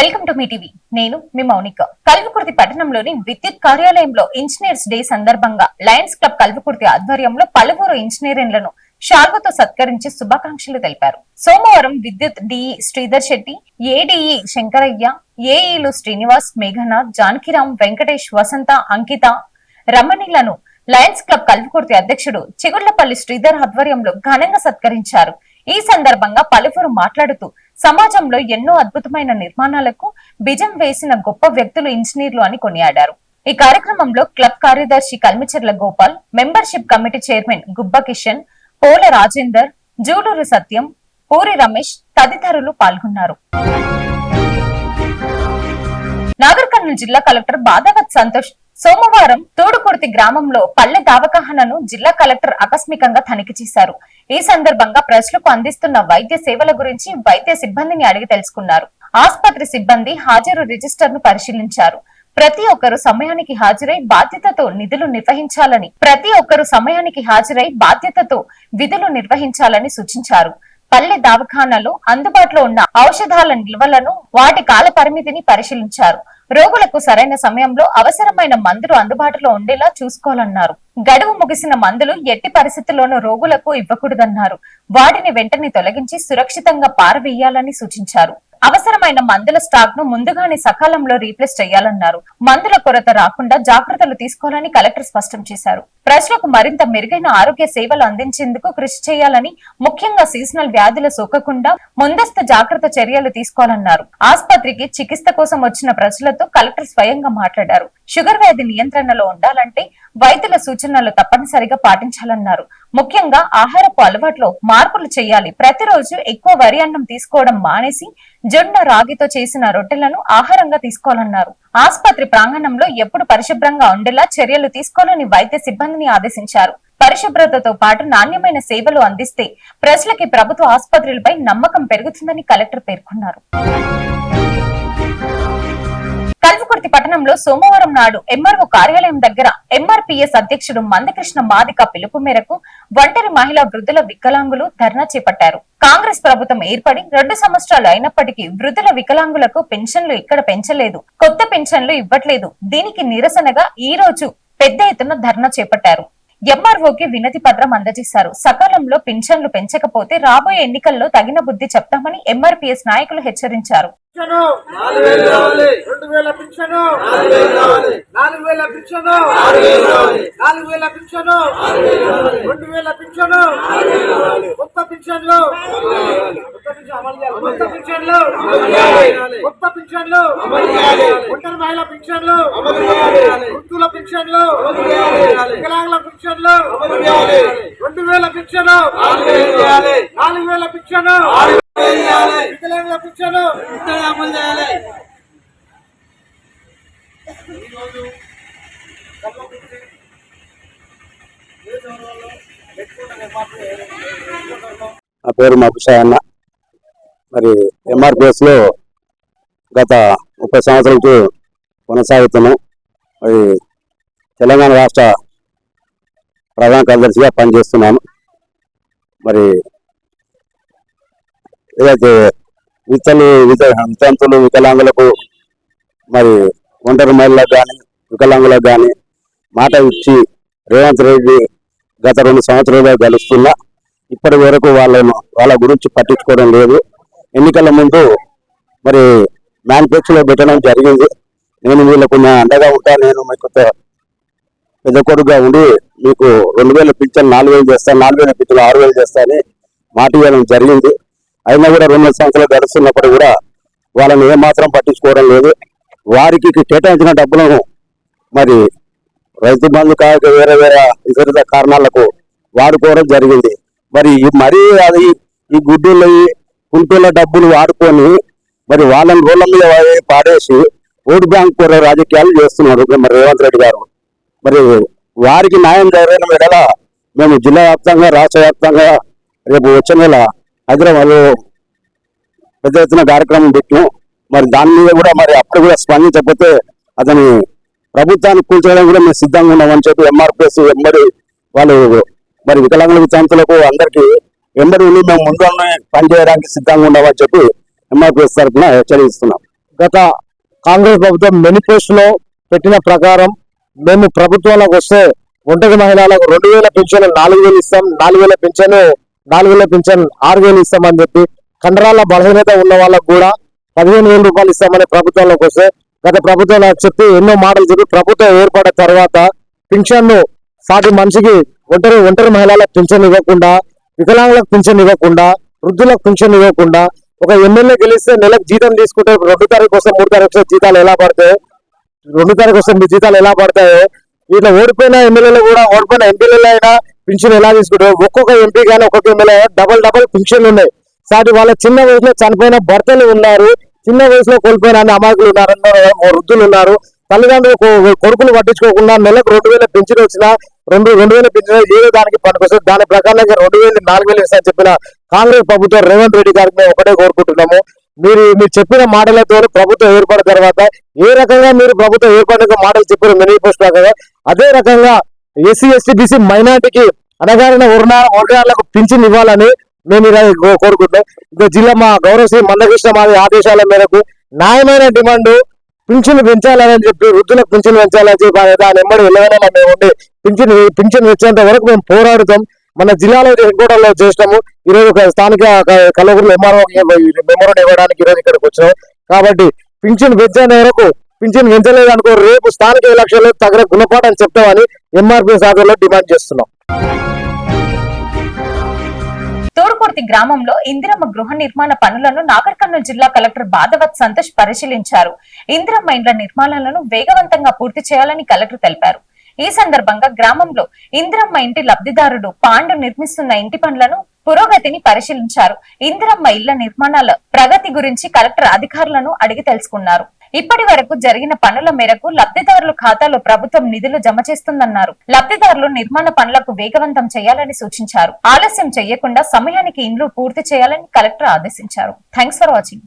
Welcome to me TV. నేను మీ మౌనిక. కల్వకుర్తి పట్టణంలోని విద్యుత్ కార్యాలయంలో ఇంజనీర్స్ డే సందర్భంగా లయన్స్ క్లబ్ కల్వకుర్తి ఆధ్వర్యంలో పలువురు ఇంజనీరింగ్లను షాల్వతో సత్కరించి శుభాకాంక్షలు తెలిపారు. సోమవారం విద్యుత్ డిఈ శ్రీధర్ శెట్టి ఏడీఈ శంకరయ్య ఏఈలు శ్రీనివాస్ మేఘనాథ్ జానకిరామ్ వెంకటేష్ వసంత అంకిత రమణిలను లయన్స్ క్లబ్ కల్వకుర్తి అధ్యక్షుడు చిగుళ్ళపల్లి శ్రీధర్ ఆధ్వర్యంలో ఘనంగా సత్కరించారు. ఈ సందర్భంగా పలువురు మాట్లాడుతూ సమాజంలో ఎన్నో అద్భుతమైన నిర్మాణాలకు బిజం వేసిన గొప్ప వ్యక్తులు ఇంజనీర్లు అని కొనియాడారు. ఈ కార్యక్రమంలో క్లబ్ కార్యదర్శి Kalmicherla Gopal membership committee chairman Gubba Kishan Pola Rajender Juduru Satyam Puri Ramesh తదితరులు పాల్గొన్నారు. నాగర్ కర్నూలు జిల్లా కలెక్టర్ బాదావత్ సంతోష్ సోమవారం తోడుకుర్తి గ్రామంలో పల్లె దావకాహనను జిల్లా కలెక్టర్ ఆకస్మికంగా తనిఖీ చేశారు. ఈ సందర్భంగా ప్రజలకు అందిస్తున్న వైద్య సేవల గురించి వైద్య సిబ్బందిని అడిగి తెలుసుకున్నారు. ఆసుపత్రి సిబ్బంది హాజరు రిజిస్టర్ను పరిశీలించారు. ప్రతి ఒక్కరు సమయానికి హాజరై బాధ్యతతో నిధులు నిర్వహించాలని ప్రతి ఒక్కరు సమయానికి హాజరై బాధ్యతతో విధులు నిర్వహించాలని సూచించారు. పల్లె దవాఖానాలో అందుబాటులో ఉన్న ఔషధాల నిల్వలను వాటి కాల పరిమితిని పరిశీలించారు. రోగులకు సరైన సమయంలో అవసరమైన మందులు అందుబాటులో ఉండేలా చూసుకోవాలన్నారు. గడువు ముగిసిన మందులు ఎట్టి పరిస్థితుల్లోనూ రోగులకు ఇవ్వకూడదన్నారు. వాటిని వెంటనే తొలగించి సురక్షితంగా పారవేయాలని సూచించారు. అవసరమైన మందుల స్టాక్ను ముందుగానే సకాలంలో రీప్లేస్ చేయాలన్నారు. మందుల కొరత రాకుండా జాగ్రత్తలు తీసుకోవాలని కలెక్టర్ స్పష్టం చేశారు. ప్రజలకు మరింత మెరుగైన ఆరోగ్య సేవలు అందించేందుకు కృషి చేయాలని ముఖ్యంగా సీజనల్ వ్యాధులు సోకకుండా ముందస్తు జాగ్రత్త చర్యలు తీసుకోవాలన్నారు. ఆసుపత్రికి చికిత్స కోసం వచ్చిన ప్రజలతో కలెక్టర్ స్వయంగా మాట్లాడారు. షుగర్ వ్యాధి నియంత్రణలో ఉండాలంటే వైద్యుల సూచనలు తప్పనిసరిగా పాటించాలన్నారు. ముఖ్యంగా ఆహారపు అలవాట్లో మార్పులు చేయాలి. ప్రతిరోజు ఎక్కువ వరి అన్నం తీసుకోవడం మానేసి జొన్న రాగితో చేసిన రొట్టెలను ఆహారంగా తీసుకోవాలన్నారు. ఆసుపత్రి ప్రాంగణంలో ఎప్పుడు పరిశుభ్రంగా ఉండేలా చర్యలు తీసుకోవాలని వైద్య సిబ్బందిని ఆదేశించారు. పరిశుభ్రతతో పాటు నాణ్యమైన సేవలు అందిస్తే ప్రజలకి ప్రభుత్వ ఆసుపత్రులపై నమ్మకం పెరుగుతుందని కలెక్టర్ పేర్కొన్నారు. కల్వకుర్తి పట్టణంలో సోమవారం నాడు ఎంఆర్ఓ కార్యాలయం దగ్గర ఎంఆర్పీఎస్ అధ్యక్షుడు మందకృష్ణ మాదిక పిలుపు మేరకు ఒంటరి మహిళా వృద్ధుల వికలాంగులు ధర్నా చేపట్టారు. కాంగ్రెస్ ప్రభుత్వం ఏర్పడి రెండు సంవత్సరాలు అయినప్పటికీ వృద్ధుల వికలాంగులకు పెన్షన్లు ఇక్కడ పెంచలేదు కొత్త పెన్షన్లు ఇవ్వట్లేదు. దీనికి నిరసనగా ఈ రోజు పెద్ద ఎత్తున ధర్నా చేపట్టారు. ఎంఆర్ఓకి వినతి పత్రం అందజేశారు. సకాలంలో పింఛన్లు పెంచకపోతే రాబోయే ఎన్నికల్లో తగిన బుద్ధి చెప్తామని ఎంఆర్పీఎస్ నాయకులు హెచ్చరించారు. పింఛను రెండు వేల పింఛను నాలుగు వేల పింఛను నాలుగు వేల పింఛను రెండు వేల పింఛను కొత్త పింఛన్లు కొత్త పింఛన్లు కొత్త పింఛన్లు ఒంటరి మహిళ పింఛన్లు వృద్ధుల పింఛన్లు వికలాంగుల పింఛన్లు రెండు వేల పింఛను నాలుగు వేల పింఛను వికలాంగుల అమలు చేయాలి. ఈరోజు నా పేరు మబుషా అన్న. మరి ఎంఆర్పిఎస్లో గత ముప్పై సంవత్సరాల నుంచి కొనసాగుతున్నాం. మరి తెలంగాణ రాష్ట్ర ప్రధాన కార్యదర్శిగా పనిచేస్తున్నాను. మరి ఏదైతే విత్తలు విత వితంతులు వికలాంగులకు మరి ఒంటరి మహిళలకు కానీ వికలాంగులకు కానీ మాట ఇచ్చి రేవంత్ రెడ్డి గత రెండు సంవత్సరాలుగా గెలుస్తున్నా ఇప్పటి వరకు వాళ్ళను వాళ్ళ గురించి పట్టించుకోవడం లేదు. ఎన్నికల ముందు మరి మ్యానుఫ్యాక్చర్లో పెట్టడం జరిగింది. నేను వీళ్ళకు నా అండగా ఉంటా నేను మీకు పెద్ద కొడుకుగా ఉండి మీకు రెండు వేల పిక్చర్ నాలుగు వేలు చేస్తాను నాలుగు వేల పిక్చర్ ఆరు వేలు చేస్తాను మాట ఇవ్వడం జరిగింది. అయినా కూడా రెండు సంవత్సరాలు గడుస్తున్నప్పుడు కూడా వాళ్ళని ఏమాత్రం పట్టించుకోవడం లేదు. వారికి కేటాయించిన డబ్బులను మరి రైతు బంధు కాక వేరే వేరే ఇతర కారణాలకు వాడుకోవడం జరిగింది. మరి మరీ అది ఈ గుడ్డుల కుంటుల డబ్బులు వాడుకొని మరి వాళ్ళని రోడ్ల మీద పాడేసి ఓటు బ్యాంక్ కూర రాజకీయాలు చేస్తున్నారు మరి రేవంత్ రెడ్డి గారు. మరి వారికి న్యాయం జరిగిన మేడల మేము జిల్లా వ్యాప్తంగా రాష్ట్ర వ్యాప్తంగా రేపు వచ్చే నెల హైదరాబాద్ పెద్ద ఎత్తున కార్యక్రమం పెట్టినాం. మరి దాని మీద కూడా మరి అప్పుడు కూడా స్పందించకపోతే అతని ప్రభుత్వాన్ని కూల్చోవడం కూడా మేము సిద్ధంగా ఉన్నామని చెప్పి ఎంఆర్పిఎస్ ఎంబడి వాళ్ళు మరి వికలాంగుల వితంతులకు అందరికీ ఎంబడి ఉండి మేము ముందు పనిచేయడానికి సిద్ధంగా ఉన్నామని చెప్పి ఎంఆర్పిఎస్ తరఫున హెచ్చరిస్తున్నాం. గత కాంగ్రెస్ ప్రభుత్వం మేనిఫెస్టోలో పెట్టిన ప్రకారం మేము ప్రభుత్వంలోకి వస్తే ఒంటరి మహిళలకు రెండు వేల పింఛన్ నాలుగు వేలు ఇస్తాం నాలుగు వేల పింఛన్ నాలుగు వేల పింఛన్ ఆరు వేలు ఇస్తామని చెప్పి కండరాల బలహీనత ఉన్న వాళ్ళకు కూడా పదిహేను వేల రూపాయలు ఇస్తామని ప్రభుత్వంలోకి వస్తే గత ప్రభుత్వం చెప్పి ఎన్నో మాటలు చెప్పి ప్రభుత్వం ఏర్పడిన తర్వాత పింఛన్ను సాటి మనిషికి ఒంటరి ఒంటరి మహిళలకు పింఛన్ ఇవ్వకుండా వికలాంగులకు పింఛన్ ఇవ్వకుండా వృద్ధులకు పింఛన్ ఇవ్వకుండా ఒక ఎమ్మెల్యే గెలిస్తే నెలకు జీతం తీసుకుంటే రెండు తారీఖు వస్తే మూడు తారీఖు వస్తే జీతాలు ఎలా పడతాయి? రెండు తారీఖు వస్తే మీ జీతాలు ఎలా పడతాయో? ఇట్లా ఓడిపోయిన ఎమ్మెల్యేలు కూడా ఓడిపోయిన ఎంపీలు అయినా పింఛన్ ఎలా తీసుకుంటారు? ఒక్కొక్క ఎంపీ కానీ ఒక్కొక్క ఎమ్మెల్యే డబల్ డబల్ పింఛన్లు ఉన్నాయి. సాటి వాళ్ళ చిన్న వయసులో చనిపోయిన భర్తలు ఉన్నారు. చిన్న వయసులో కోల్పోయిన అన్ని అమాయకులు ఉన్నారు వృద్ధులు ఉన్నారు. తల్లిదండ్రులు కొడుకులు పట్టించుకోకుండా నెలకు రెండు వేల పింఛన్ వచ్చినా రెండు రెండు వేల పింఛన్ ఏదో దానికి పనికొస్తుంది. దాని ప్రకారంగా రెండు వేలు నాలుగు వేలు ఇస్తారని చెప్పిన కాంగ్రెస్ ప్రభుత్వం రేవంత్ రెడ్డి గారికి మేము ఒకటే కోరుకుంటున్నాము. మీరు మీరు చెప్పిన మాటలతో ప్రభుత్వం ఏర్పడిన తర్వాత ఏ రకంగా మీరు ప్రభుత్వం ఏర్పడిన మాటలు చెప్పిన మేనిఫెస్టో ప్రకారం అదే రకంగా ఎస్సీ ఎస్టీ బీసీ మైనార్టీకి అనగారిన వర్ణ వర్గాలకు పింఛన్ ఇవ్వాలని మేము కోరుకుంటాం కోరుకుంటున్నాం. ఇంకా జిల్లా మా గౌరవశ్రీ మందకృష్ణ మాది ఆదేశాల మేరకు న్యాయమైన డిమాండ్ పింఛను పెంచాలని చెప్పి వృద్ధులకు పింఛను పెంచాలని చెప్పి దాని ఎమ్మడి వెళ్ళగానే మేము ఉండి పింఛన్ పింఛన్ వచ్చేంత వరకు మేము పోరాడుతాం. మన జిల్లాలో హెడ్కోటర్లో చేసినాము. ఈ రోజు ఒక స్థానిక కలవకులు ఎంఆర్ఓ మెమోరం ఇవ్వడానికి ఈ ఇక్కడికి వచ్చాము కాబట్టి పింఛన్ పెంచేంత వరకు పింఛన్ పెంచలేదు అనుకో రేపు స్థానిక ఎలక్షన్లో తగిన గుణపాఠం చెప్తామని ఎంఆర్పీ సాధనలో డిమాండ్ చేస్తున్నాం. తూర్పుర్తి గ్రామంలో ఇందిరమ్మ గృహ నిర్మాణ పనులను నాగర్ కర్నూలు జిల్లా కలెక్టర్ బాధవత్ సంతోష్ పరిశీలించారు. ఇందిరమ్మ ఇండ్ల నిర్మాణాలను వేగవంతంగా పూర్తి చేయాలని కలెక్టర్ తెలిపారు. ఈ సందర్భంగా గ్రామంలో ఇందిరమ్మ ఇంటి లబ్ధిదారుడు పాండు నిర్మిస్తున్న ఇంటి పనులను పురోగతిని పరిశీలించారు. ఇందిరమ్మ ఇళ్ళ నిర్మాణాల ప్రగతి గురించి కలెక్టర్ అధికారులను అడిగి తెలుసుకున్నారు. ఇప్పటి వరకు జరిగిన పనుల మేరకు లబ్ధిదారుల ఖాతాలో ప్రభుత్వం నిధులు జమ చేస్తుందన్నారు. లబ్ధిదారులు నిర్మాణ పనులకు వేగవంతం చేయాలని సూచించారు. ఆలస్యం చేయకుండా సమయానికి ఇండ్లు పూర్తి చేయాలని కలెక్టర్ ఆదేశించారు. Thanks for watching.